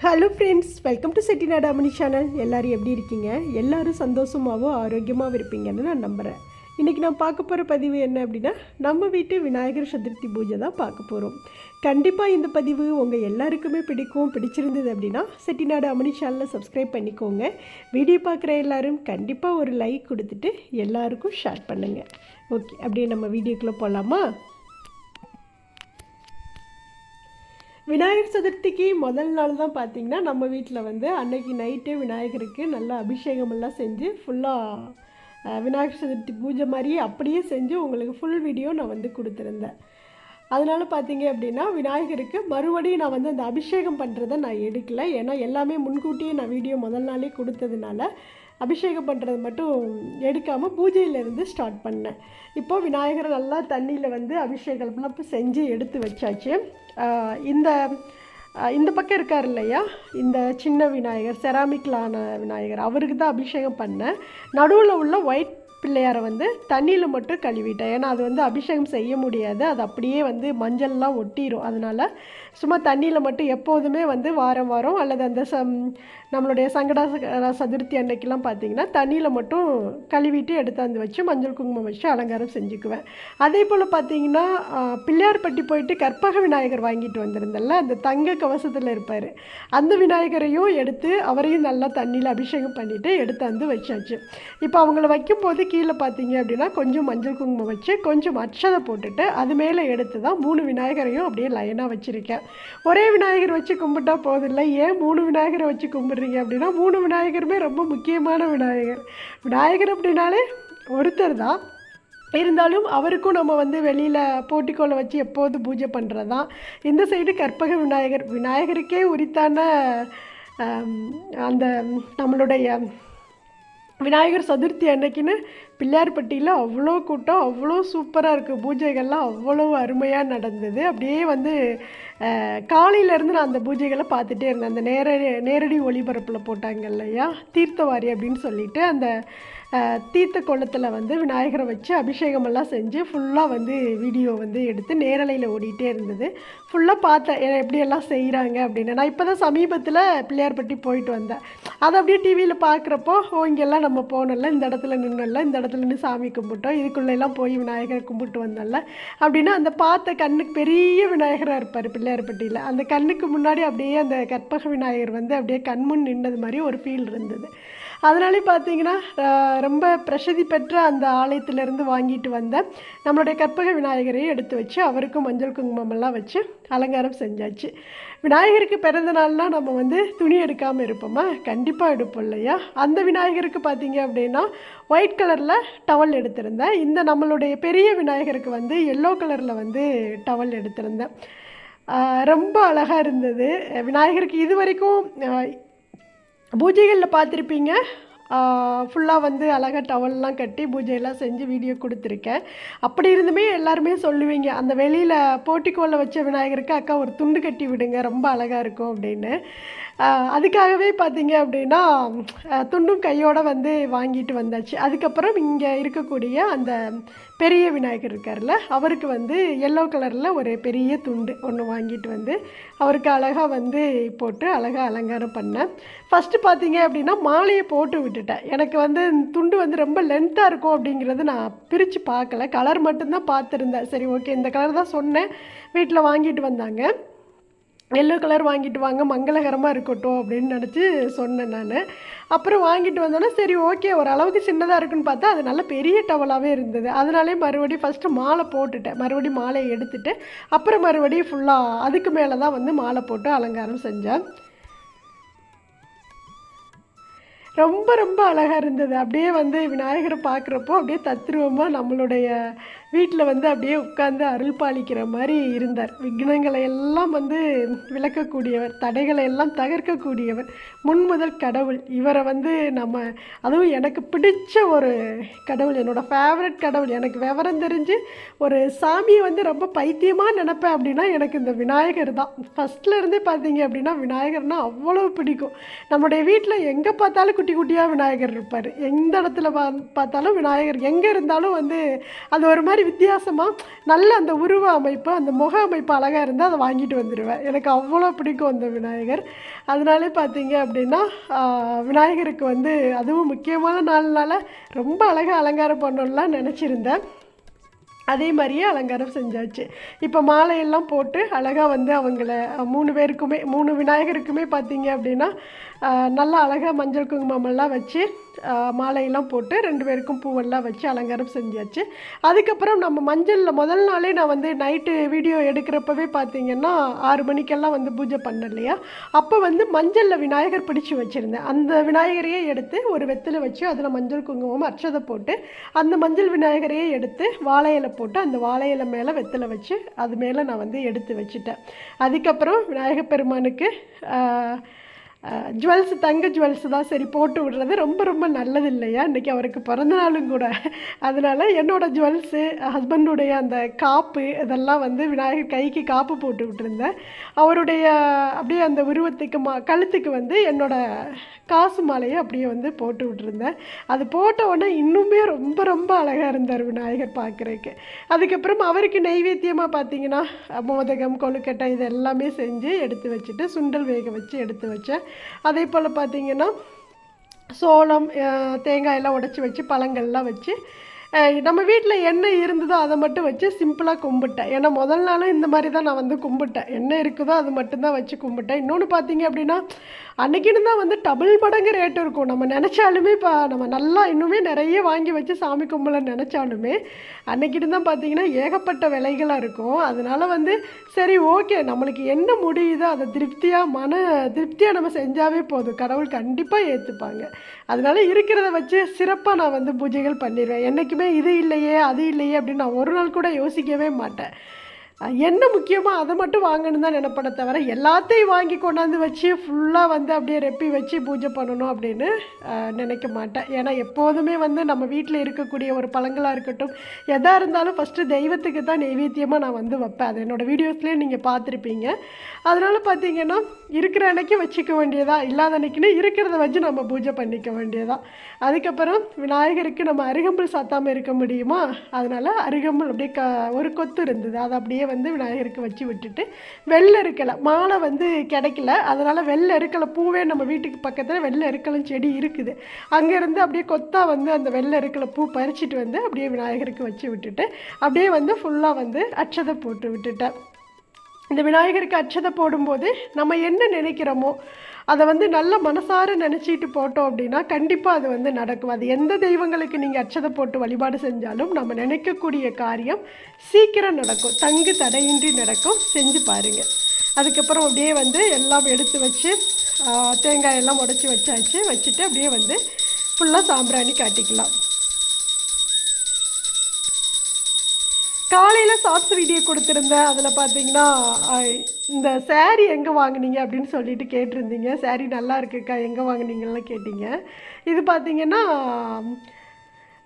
Hello friends welcome to Chettinad Amani channel எல்லோரும் எப்படி இருக்கீங்க? எல்லாரும் சந்தோஷமாகவும் ஆரோக்கியமாகவும் இருப்பீங்கன்னு நான் நம்புகிறேன் இன்றைக்கி நான் பார்க்க போகிற பதிவு என்ன அப்படின்னா நம்ம வீட்டு விநாயகர் சதுர்த்தி பூஜை தான் பார்க்க போகிறோம் கண்டிப்பாக இந்த பதிவு உங்கள் எல்லாருக்குமே பிடிக்கும் பிடிச்சிருந்தது அப்படின்னா செட்டிநாடு அமனி சேனலில் சப்ஸ்கிரைப் பண்ணிக்கோங்க. வீடியோ பார்க்குற எல்லோரும் கண்டிப்பாக ஒரு லைக் கொடுத்துட்டு எல்லாருக்கும் ஷேர் பண்ணுங்கள் ஓகே அப்படியே நம்ம வீடியோக்குள்ளே போகலாமா விநாயகர் சதுர்த்திக்கு முதல் நாள் தான் பார்த்திங்கன்னா நம்ம வீட்டில் வந்து அன்னைக்கு நைட்டே விநாயகருக்கு நல்லா அபிஷேகமெல்லாம் செஞ்சு ஃபுல்லாக விநாயகர் சதுர்த்தி பூஜை மாதிரி அப்படியே செஞ்சு உங்களுக்கு ஃபுல் வீடியோ நான் வந்து கொடுத்துருந்தேன். அதனால் பார்த்தீங்க அப்படின்னா விநாயகருக்கு மறுபடியும் நான் வந்து அந்த அபிஷேகம் பண்ணுறதை நான் எடுக்கலை. ஏன்னா எல்லாமே முன்கூட்டியே நான் வீடியோ முதல் நாளே கொடுத்ததுனால அபிஷேகம் பண்ணுறது மட்டும் எடுக்காமல் பூஜையிலேருந்து ஸ்டார்ட் பண்ணேன். இப்போது விநாயகரை நல்லா தண்ணியில் வந்து அபிஷேகம்லாம் செஞ்சு எடுத்து வச்சாச்சு. இந்த இந்த பக்கம் இருக்கார் இல்லையா? இந்த சின்ன விநாயகர் செராமிக்கலான விநாயகர் அவருக்கு தான் அபிஷேகம் பண்ணேன். நடுவில் உள்ள ஒயிட் பிள்ளையாரை வந்து தண்ணியில் மட்டும் கழுவிட்டேன். ஏன்னா அது வந்து அபிஷேகம் செய்ய முடியாது. அது அப்படியே வந்து மஞ்சள்லாம் ஒட்டிடும் அதனால் சும்மா தண்ணியில் மட்டும் எப்போதுமே வந்து வாரம் வாரம் அல்லது அந்த சம் நம்மளுடைய சங்கடா ச- சதுர்த்தி அன்னைக்கெல்லாம் பார்த்தீங்கன்னா தண்ணியில் மட்டும் கழுவிட்டு எடுத்தாந்து வச்சு மஞ்சள் குங்குமம் வச்சு அலங்காரம் செஞ்சுக்குவேன். அதே போல் பார்த்தீங்கன்னா பிள்ளையார்பட்டி போயிட்டு கற்பக விநாயகர் வாங்கிட்டு வந்திருந்தேன்ல அந்த தங்க கவசத்தில் இருப்பார். அந்த விநாயகரையும் எடுத்து அவரையும் நல்லா தண்ணியில் அபிஷேகம் பண்ணிவிட்டு எடுத்தாந்து வச்சாச்சு. இப்போ அவங்கள வைக்கும்போது கீழே பார்த்தீங்க அப்படின்னா கொஞ்சம் மஞ்சள் குங்குமம் வச்சு கொஞ்சம் அச்சதை போட்டுட்டு அது மேலே எடுத்து தான் மூணு விநாயகரையும் அப்படியே லைனாக வச்சுருக்கேன். ஒரே விநாயகர் வச்சு கும்பிட்டா போதில்லை ஏன் மூணு விநாயகரை வச்சு கும்பிட்றீங்க அப்படின்னா மூணு விநாயகருமே ரொம்ப முக்கியமான விநாயகர். விநாயகர் அப்படின்னாலே ஒருத்தர் தான். இருந்தாலும் அவருக்கும் நம்ம வந்து வெளியில் போட்டிக்கோளை வச்சு எப்போது பூஜை பண்ணுறது தான் இந்த சைடு கற்பக விநாயகர். விநாயகருக்கே உரித்தான அந்த நம்மளுடைய விநாயகர் சதுர்த்தி அன்னைக்குன்னு பிள்ளையார்பட்டியில் அவ்வளோ கூட்டம் அவ்வளோ சூப்பராக இருக்குது பூஜைகள்லாம் அவ்வளோ அருமையாக நடந்தது. அப்படியே வந்து காலையிலேருந்து நான் அந்த பூஜைகளை பார்த்துட்டே இருந்தேன். அந்த நேர நேரடி ஒளிபரப்பில் போட்டாங்க இல்லையா? தீர்த்தவாரி அப்படின்னு சொல்லிட்டு அந்த தீர்த்த குளத்தில் வந்து விநாயகரை வச்சு அபிஷேகமெல்லாம் செஞ்சு ஃபுல்லாக வந்து வீடியோ வந்து எடுத்து நேரலையில் ஓடிட்டே இருந்தது. ஃபுல்லாக பார்த்தேன் எப்படியெல்லாம் செய்கிறாங்க அப்படின்னு. நான் இப்போ தான் சமீபத்தில் பிள்ளையார்பட்டி போயிட்டு வந்தேன். அதை அப்படியே டிவியில் பார்க்குறப்போ ஓ இங்கெல்லாம் நம்ம போனோம்ல இந்த இடத்துல நின்னோம்ல இந்த இடத்துல நின்று சாமி கும்பிட்டோம் இதுக்குள்ளெல்லாம் போய் விநாயகரை கும்பிட்டு வந்தோம்ல அப்படின்னா அந்த பார்த்த கண்ணுக்கு பெரிய விநாயகராக இருப்பார் பிள்ளையார்பட்டியில். அந்த கண்ணுக்கு முன்னாடி அப்படியே அந்த கற்பக விநாயகர் வந்து அப்படியே கண்முன் நின்னது மாதிரி ஒரு ஃபீல் இருந்தது. அதனாலே பார்த்தீங்கன்னா ரொம்ப பிரசித்தி பெற்ற அந்த ஆலயத்திலேருந்து வாங்கிட்டு வந்த நம்மளுடைய கற்பக விநாயகரையும் எடுத்து வச்சு அவருக்கும் மஞ்சள் குங்குமமெல்லாம் வச்சு அலங்காரம் செஞ்சாச்சு. விநாயகருக்கு பிறந்த நாள்னால் நம்ம வந்து துணி எடுக்காமல் இருப்போமா? கண்டிப்பாக எடுப்போம் இல்லையா? அந்த விநாயகருக்கு பார்த்தீங்க அப்படின்னா ஒயிட் கலரில் டவல் எடுத்திருந்தேன். இந்த நம்மளுடைய பெரிய விநாயகருக்கு வந்து எல்லோ கலரில் வந்து டவல் எடுத்திருந்தேன். ரொம்ப அழகாக இருந்தது. விநாயகருக்கு இது வரைக்கும் பூஜைகளில் பார்த்துருப்பீங்க. ஃபுல்லாக வந்து அழகாக டவல்லாம் கட்டி பூஜையெல்லாம் செஞ்சு வீடியோ கொடுத்துருக்கேன். அப்படி இருந்துமே எல்லாருமே சொல்லுவீங்க அந்த வெளியில் போட்டிக்கோலில் வச்ச விநாயகருக்கு அக்கா ஒரு துண்டு கட்டி விடுங்க ரொம்ப அழகாக இருக்கும் அப்படின்னு. அதுக்காகவே பார்த்தீங்க அப்படின்னா துண்டும் கையோடு வந்து வாங்கிட்டு வந்தாச்சு. அதுக்கப்புறம் இங்கே இருக்கக்கூடிய அந்த பெரிய விநாயகர் இருக்கார்ல அவருக்கு வந்து எல்லோ கலரில் ஒரு பெரிய துண்டு ஒன்று வாங்கிட்டு வந்து அவருக்கு அழகாக வந்து போட்டு அழகாக அலங்காரம் பண்ணேன். ஃபஸ்ட்டு பார்த்தீங்க அப்படின்னா மாலையை போட்டு விட்டுட்டேன். எனக்கு வந்து இந்த துண்டு வந்து ரொம்ப லென்த்தாக இருக்கும் அப்படிங்கிறது நான் பிரித்து பார்க்கல. கலர் மட்டும்தான் பார்த்துருந்தேன். சரி ஓகே இந்த கலர் தான் சொன்னேன். வீட்டில் வாங்கிட்டு வந்தாங்க. எல்லோ கலர் வாங்கிட்டு வாங்க மங்களகரமாக இருக்கட்டும் அப்படின்னு நினச்சி சொன்னேன் நான். அப்புறம் வாங்கிட்டு வந்தோன்னே சரி ஓகே ஓரளவுக்கு சின்னதாக இருக்குன்னு பார்த்தா அது நல்ல பெரிய டவலாகவே இருந்தது. அதனாலே மறுபடியும் ஃபஸ்ட்டு மாலை போட்டுட்டேன். மறுபடியும் மாலையை எடுத்துட்டு அப்புறம் மறுபடியும் ஃபுல்லாக அதுக்கு மேலே தான் வந்து மாலை போட்டு அலங்காரம் செஞ்சேன். ரொம்ப ரொம்ப அழகாக இருந்தது. அப்படியே வந்து விநாயகரை பார்க்குறப்போ அப்படியே தத்ரூபமாக நம்மளுடைய வீட்டில் வந்து அப்படியே உட்கார்ந்து அருள் பாலிக்கிற மாதிரி இருந்தார். விக்னங்களை எல்லாம் வந்து விளக்கக்கூடியவர் தடைகளை எல்லாம் தகர்க்கக்கூடியவர் முன்முதல் கடவுள். இவரை வந்து நம்ம அதுவும் எனக்கு பிடிச்ச ஒரு கடவுள் என்னோட ஃபேவரட் கடவுள். எனக்கு விவரம் தெரிஞ்சு ஒரு சாமியை வந்து ரொம்ப பைத்தியமாக நினப்பேன் அப்படின்னா எனக்கு இந்த விநாயகர் தான். ஃபஸ்ட்லேருந்தே பார்த்தீங்க அப்படின்னா விநாயகர்னா அவ்வளோ பிடிக்கும். நம்முடைய வீட்டில் எங்கே பார்த்தாலும் குட்டி குட்டியாக விநாயகர் இருப்பார். எந்த இடத்துல பா பார்த்தாலும் விநாயகர். எங்கே இருந்தாலும் வந்து அது ஒரு மாதிரி மாதிரி வித்தியாசமாக நல்ல அந்த உருவ அமைப்பு அந்த முக அமைப்பு அழகாக இருந்தால் அதை வாங்கிட்டு வந்துடுவேன் எனக்கு அவ்வளோ பிடிக்கும் அந்த விநாயகர். அதனாலே பார்த்தீங்க அப்படின்னா விநாயகருக்கு வந்து அதுவும் முக்கியமான நாள்னால ரொம்ப அழகாக அலங்காரம் பண்ணணும்லாம் நினச்சிருந்தேன். அதே மாதிரியே அலங்காரம் செஞ்சாச்சு. இப்போ மாலையெல்லாம் போட்டு அழகாக வந்து அவங்கள மூணு பேருக்குமே மூணு விநாயகருக்குமே பார்த்தீங்க அப்படின்னா நல்லா அழகாக மஞ்சள் குங்குமமெல்லாம் வச்சு மாலையெல்லாம் போட்டு ரெண்டு பேருக்கும் பூவெல்லாம் வச்சு அலங்காரம் செஞ்சாச்சு. அதுக்கப்புறம் நம்ம மஞ்சளில் முதல் நாளே நான் வந்து நைட்டு வீடியோ எடுக்கிறப்பவே பார்த்தீங்கன்னா ஆறு மணிக்கெல்லாம் வந்து பூஜை பண்ணேன் இல்லையா? அப்போ வந்து மஞ்சளில் விநாயகர் பிடிச்சி வச்சுருந்தேன். அந்த விநாயகரையே எடுத்து ஒரு வெத்தில் வச்சு அதில் மஞ்சள் குங்குமம் அர்ச்சதை போட்டு அந்த மஞ்சள் விநாயகரையே எடுத்து வாழை இலை போட்டு அந்த வாழை இலை மேலே வெத்தில் வச்சு அது மேலே நான் வந்து எடுத்து வச்சுட்டேன். அதுக்கப்புறம் விநாயகர் பெருமானுக்கு ஜுவல்ஸ் தங்க ஜுவல்ஸ் தான் சரி போட்டு விடுறது. ரொம்ப ரொம்ப நல்லது இல்லையா இன்றைக்கி அவருக்கு பிறந்த நாளும் கூட. அதனால் என்னோடய ஜுவல்ஸு ஹஸ்பண்டுடைய அந்த காப்பு இதெல்லாம் வந்து விநாயகர் கைக்கு காப்பு போட்டு விட்டுருந்தேன். அவருடைய அப்படியே அந்த உருவத்துக்கு மா கழுத்துக்கு வந்து என்னோடய காசு மாலையை அப்படியே வந்து போட்டு விட்டுருந்தேன். அது போட்ட உடனே இன்னுமே ரொம்ப ரொம்ப அழகாக இருந்தார் விநாயகர் பார்க்குறதுக்கு. அதுக்கப்புறம் அவருக்கு நைவேத்தியமாக பார்த்தீங்கன்னா மோதகம் கொழுக்கட்டை இது எல்லாமே செஞ்சு எடுத்து வச்சுட்டு சுண்டல் வேக வச்சு எடுத்து வச்சேன். அதே போல் பார்த்தீங்கன்னா சோளம் தேங்காய் தேங்காயெல்லாம் உடச்சி வச்சு பழங்கள்லாம் வச்சு நம்ம வீட்டில் என்ன இருந்ததோ அதை மட்டும் வச்சு சிம்பிளாக கும்பிட்டேன். ஏன்னா முதல் நாளும் இந்த மாதிரி தான் நான் வந்து கும்பிட்டேன். என்ன இருக்குதோ அது மட்டும்தான் வச்சு கும்பிட்டேன். இன்னொன்று பார்த்தீங்க அப்படின்னா அன்னைக்குன்னு தான் வந்து டபுள் மடங்கு ரேட் இருக்கும். நம்ம நினச்சாலுமே இப்போ நம்ம நல்லா இன்னுமே நிறைய வாங்கி வச்சு சாமி கும்பல நினச்சாலுமே அன்னைக்குன்னு தான் பார்த்தீங்கன்னா ஏகப்பட்ட விலைகளாக இருக்கும். அதனால் வந்து சரி ஓகே நம்மளுக்கு என்ன முடியுதோ அதை திருப்தியாக மன திருப்தியாக நம்ம செஞ்சாவே போதும். கடவுள் கண்டிப்பாக ஏற்றுப்பாங்க அதனால் இருக்கிறத வச்சு சிறப்பாக நான் வந்து பூஜைகள் பண்ணிடுவேன் என்றைக்குமே இது இல்லையே அது இல்லையே அப்படின்னு நான் ஒரு நாள் கூட யோசிக்கவே மாட்டேன். என்ன முக்கியமோ அதை மட்டும் வாங்கணும் தான் நினைப்பட தவிர எல்லாத்தையும் வாங்கி கொண்டாந்து வச்சு ஃபுல்லாக வந்து அப்படியே ரெப்பி வச்சு பூஜை பண்ணணும் அப்படின்னு நினைக்க மாட்டேன். ஏன்னா எப்போதுமே வந்து நம்ம வீட்டில் இருக்கக்கூடிய ஒரு பழங்களாக இருக்கட்டும் எதாக இருந்தாலும் ஃபஸ்ட்டு தெய்வத்துக்கு தான் நைவேத்தியமாக நான் வந்து வைப்பேன். அது என்னோடய வீடியோஸ்லேயே நீங்கள் பார்த்துருப்பீங்க. அதனால் பார்த்தீங்கன்னா இருக்கிற அன்னைக்கு வச்சுக்க வேண்டியதா இல்லாத அன்னைக்குன்னு இருக்கிறத வச்சு நம்ம பூஜை பண்ணிக்க வேண்டியதா. அதுக்கப்புறம் விநாயகருக்கு நம்ம அருகம்புல் சாத்தாமல் இருக்க முடியுமா? அதனால் அருகம்புல் அப்படியே க ஒரு கொத்து இருந்தது. அதை அப்படியே வந்து விநாயகருக்கு வச்சு விட்டுட்டு வெள்ளை இருக்கலை. மாலை வந்து கிடைக்கல. அதனால் வெள்ளை இருக்கலை. பூவே நம்ம வீட்டுக்கு பக்கத்தில் வெள்ளை இருக்கலம் செடி இருக்குது. அங்கேருந்து அப்படியே கொத்தா வந்து அந்த வெள்ளை இருக்கலை பூ பறிச்சிட்டு வந்து அப்படியே விநாயகருக்கு வச்சு விட்டுட்டு அப்படியே வந்து ஃபுல்லாக வந்து அச்சதை போட்டு விட்டுட்டேன். இந்த விநாயகருக்கு அச்சதை போடும்போது நம்ம என்ன நினைக்கிறோமோ அதை வந்து நல்ல மனசார நினச்சிட்டு போட்டோம் அப்படின்னா கண்டிப்பாக அது வந்து நடக்கும். அது எந்த தெய்வங்களுக்கு நீங்கள் அச்சதை போட்டு வழிபாடு செஞ்சாலும் நம்ம நினைக்கக்கூடிய காரியம் சீக்கிரம் நடக்கும். தங்கு தடையின்றி நடக்கும். செஞ்சு பாருங்கள் அதுக்கப்புறம் அப்படியே வந்து எல்லாம் எடுத்து வச்சு தேங்காயெல்லாம் உடச்சி வச்சாச்சு. வச்சுட்டு அப்படியே வந்து ஃபுல்லாக சாம்பிராணி காட்டிக்கலாம். காலையில் ஷார்ட்ஸ் வீடியோ கொடுத்துருந்தேன் அதில் பார்த்தீங்கன்னா இந்த சேரீ எங்கே வாங்குனீங்க அப்படின்னு சொல்லிட்டு கேட்டிருந்தீங்க. சேரீ நல்லா இருக்குக்கா எங்கே வாங்குனீங்கலாம் கேட்டிங்க. இது பார்த்தீங்கன்னா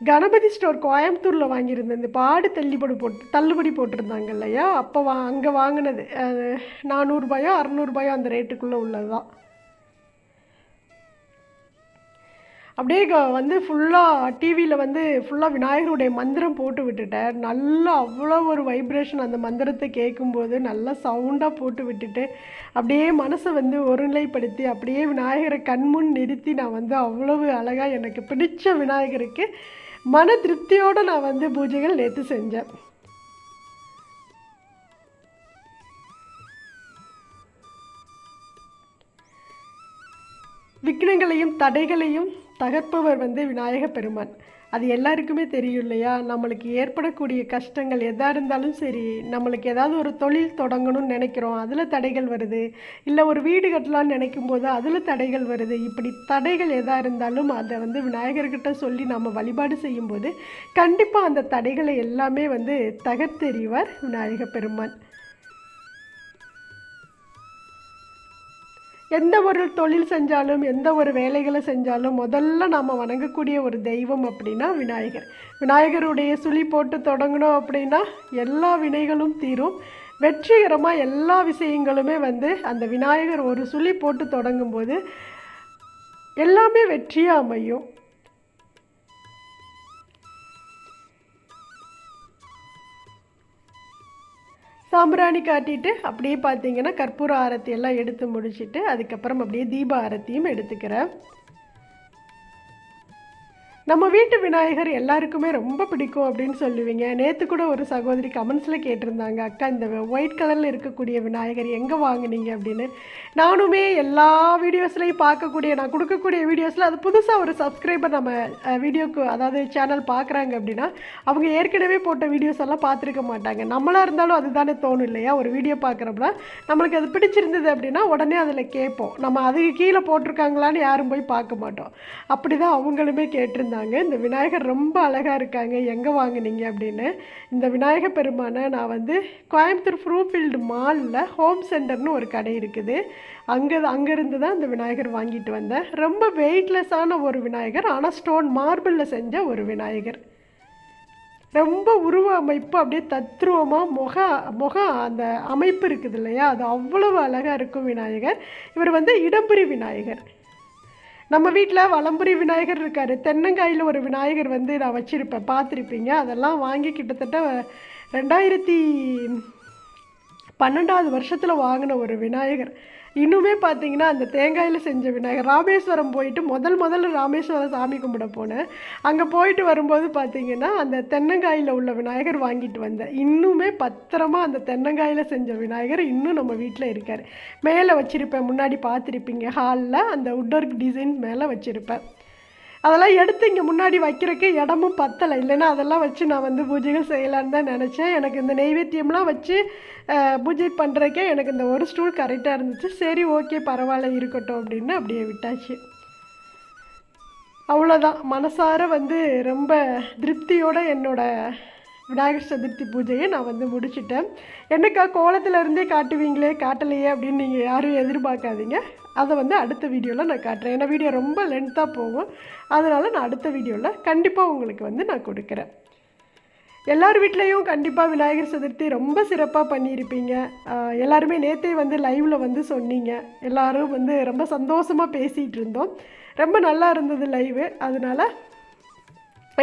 கணபதி ஸ்டோர் கோயம்புத்தூரில் வாங்கியிருந்தேன். இந்த பாடு தள்ளுபடி போட்டு தள்ளுபடி போட்டிருந்தாங்க இல்லையா? அப்போ வா அங்கே வாங்கினது நானூறுபாயோ அறநூறுபாயோ அந்த ரேட்டுக்குள்ளே உள்ளது தான் அப்படியே வந்து ஃபுல்லாக டிவியில் வந்து ஃபுல்லாக விநாயகருடைய மந்திரம் போட்டு விட்டுட்டேன் நல்லா அவ்வளோ ஒரு வைப்ரேஷன் அந்த மந்திரத்தை கேட்கும்போது நல்லா சவுண்டாக போட்டு விட்டுட்டு அப்படியே மனசை வந்து ஒருநிலைப்படுத்தி அப்படியே விநாயகரை கண்முன் நிறுத்தி நான் வந்து அவ்வளவு அழகாக எனக்கு பிடிச்ச விநாயகருக்கு மன திருப்தியோடு நான் வந்து பூஜைகள் நேற்று செஞ்சேன். விக்னங்களையும் தடைகளையும் தகர்ப்பவர் வந்து விநாயக பெருமான். அது எல்லாருக்குமே தெரியும் இல்லையா? நம்மளுக்கு ஏற்படக்கூடிய கஷ்டங்கள் எதாக இருந்தாலும் சரி நம்மளுக்கு ஏதாவது ஒரு தொழில் தொடங்கணும்னு நினைக்கிறோம் அதில் தடைகள் வருது. இல்லை ஒரு வீடு கட்டலாம்னு நினைக்கும் போது அதில் தடைகள் வருது. இப்படி தடைகள் எதாக இருந்தாலும் அதை வந்து விநாயகர்கிட்ட சொல்லி நம்ம வழிபாடு செய்யும்போது கண்டிப்பாக அந்த தடைகளை எல்லாமே வந்து தகர்த்தெறிவார் விநாயக பெருமான். எந்த ஒரு தொழில் செஞ்சாலும் எந்த ஒரு வேலைகளை செஞ்சாலும் முதல்ல நாம் வணங்கக்கூடிய ஒரு தெய்வம் அப்படின்னா விநாயகர். விநாயகருடைய சுழி போட்டு தொடங்கணும் அப்படின்னா எல்லா வினைகளும் தீரும். வெற்றிகரமாக எல்லா விஷயங்களுமே வந்து அந்த விநாயகர் ஒரு சுழி போட்டு தொடங்கும்போது எல்லாமே வெற்றியாக அமையும். சாம்பிராணி காட்டிட்டு அப்படியே பார்த்தீங்கன்னா கற்பூர ஆரத்தி எல்லாம் எடுத்து முடிச்சிட்டு அதுக்கப்புறம் அப்படியே தீப ஆரத்தியும் எடுத்துக்கிறேன். நம்ம வீட்டு விநாயகர் எல்லாருக்குமே ரொம்ப பிடிக்கும் அப்படின்னு சொல்லுவீங்க. நேற்று கூட ஒரு சகோதரி கமெண்ட்ஸில் கேட்டிருந்தாங்க அக்கா இந்த ஒயிட் கலரில் இருக்கக்கூடிய விநாயகர் எங்கே வாங்குனீங்க? அப்படின்னு. நானுமே எல்லா வீடியோஸ்லையும் பார்க்கக்கூடிய நான் கொடுக்கக்கூடிய வீடியோஸில் அது புதுசாக ஒரு சப்ஸ்கிரைபர் நம்ம வீடியோக்கு அதாவது சேனல் பார்க்குறாங்க அப்படின்னா அவங்க ஏற்கனவே போட்ட வீடியோஸ் எல்லாம் பார்த்துருக்க மாட்டாங்க. நம்மளாக இருந்தாலும் அதுதானே தோணும் இல்லையா? ஒரு வீடியோ பார்க்குறப்ப நம்மளுக்கு அது பிடிச்சிருந்தது அப்படின்னா உடனே அதில் கேட்போம். நம்ம அதுக்கு கீழே போட்டிருக்காங்களான்னு யாரும் போய் பார்க்க மாட்டோம். அப்படி தான் அவங்களுமே கேட்டிருந்தாங்க. இந்த விநாயகர் ரொம்ப அழகாக இருக்காங்க எங்கே வாங்குனீங்க அப்படின்னு. இந்த விநாயகர் பெருமானை நான் வந்து கோயம்புத்தூர் ஃப்ரூஃபீல்டு மாலில் ஹோம் சென்டர்னு ஒரு கடை இருக்குது. அங்கே அங்கேருந்து தான் இந்த விநாயகர் வாங்கிட்டு வந்தேன். ரொம்ப வெயிட்லெஸ்ஸான ஒரு விநாயகர் ஆனால் ஸ்டோன் மார்பிளில் செஞ்ச ஒரு விநாயகர். ரொம்ப உருவ அமைப்பு அப்படியே தத்ரூபமாக முக முக அந்த அமைப்பு இருக்குது இல்லையா? அது அவ்வளவு அழகாக இருக்கும் விநாயகர். இவர் வந்து இடம்புரி விநாயகர். நம்ம வீட்டில் வலம்புரி விநாயகர் இருக்கார். தென்னங்காயில் ஒரு விநாயகர் வந்து நான் வச்சுருப்பேன். பார்த்துருப்பீங்க? அதெல்லாம் வாங்கி கிட்டத்தட்ட ரெண்டாயிரத்தி பன்னெண்டாவது வருஷத்தில் வாங்கின ஒரு விநாயகர். இன்னுமே பார்த்தீங்கன்னா அந்த தேங்காயில் செஞ்ச விநாயகர் ராமேஸ்வரம் போயிட்டு முதல் முதல்ல ராமேஸ்வரம் சாமி கும்பிட போனேன். அங்கே போயிட்டு வரும்போது பார்த்தீங்கன்னா அந்த தென்னங்காயில் உள்ள விநாயகர் வாங்கிட்டு வந்தேன். இன்னுமே பத்திரமா அந்த தென்னங்காயில் செஞ்ச விநாயகர் இன்னும் நம்ம வீட்டில் இருக்கார். மேலே வச்சுருப்பேன் முன்னாடி பார்த்துருப்பீங்க ஹாலில் அந்த உட்ஒர்க் டிசைன் மேலே வச்சுருப்பேன். அதெல்லாம் எடுத்து இங்கே முன்னாடி வைக்கிறதுக்கு இடமும் பத்தலை. இல்லைன்னா அதெல்லாம் வச்சு நான் வந்து பூஜைகள் செய்யலான்னு தான் நினச்சேன். எனக்கு இந்த நெய்வேத்தியம்லாம் வச்சு பூஜை பண்ணுறக்கே எனக்கு இந்த ஒரு ஸ்டூல் கரெக்டாக இருந்துச்சு. சரி ஓகே பரவாயில்ல இருக்கட்டும் அப்படின்னு அப்படியே விட்டாச்சு. அவ்வளோதான் மனசார வந்து ரொம்ப திருப்தியோடு என்னோட விநாயகர் சதுர்த்தி பூஜையை நான் வந்து முடிச்சிட்டேன். என்னக்கா கோலத்தில் இருந்தே காட்டுவீங்களே காட்டலையே அப்படின்னு நீங்கள் யாரும் எதிர்பார்க்காதீங்க. அதை வந்து அடுத்த வீடியோவில் நான் காட்டுறேன். ஏன்னா வீடியோ ரொம்ப லென்த்தாக போகும். அதனால் நான் அடுத்த வீடியோவில் கண்டிப்பாக உங்களுக்கு வந்து நான் கொடுக்குறேன். எல்லார் வீட்லேயும் கண்டிப்பாக விநாயகர் சதுர்த்தி ரொம்ப சிறப்பாக பண்ணியிருப்பீங்க. எல்லாருமே நேற்றே வந்து லைவில் வந்து சொன்னீங்க. எல்லோரும் வந்து ரொம்ப சந்தோஷமாக பேசிகிட்டு இருந்தோம். ரொம்ப நல்லா இருந்தது லைவு அதனால்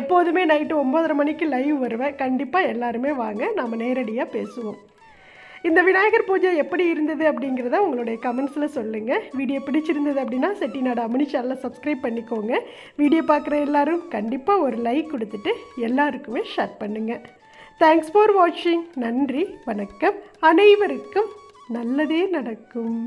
எப்போதுமே நைட்டு ஒம்பதரை மணிக்கு லைவ் வருவேன். கண்டிப்பாக எல்லாருமே வாங்க நம்ம நேரடியாக பேசுவோம். இந்த விநாயகர் பூஜை எப்படி இருந்தது அப்படிங்கிறத உங்களுடைய கமெண்ட்ஸில் சொல்லுங்கள் வீடியோ பிடிச்சிருந்தது அப்படின்னா செட்டிநாடு அமினி சேனலை சப்ஸ்கிரைப் பண்ணிக்கோங்க. வீடியோ பார்க்குற எல்லோரும் கண்டிப்பாக ஒரு லைக் கொடுத்துட்டு எல்லாருக்குமே ஷேர் பண்ணுங்கள் தேங்க்ஸ் ஃபார் வாட்சிங் நன்றி வணக்கம். அனைவருக்கும் நல்லதே நடக்கும்.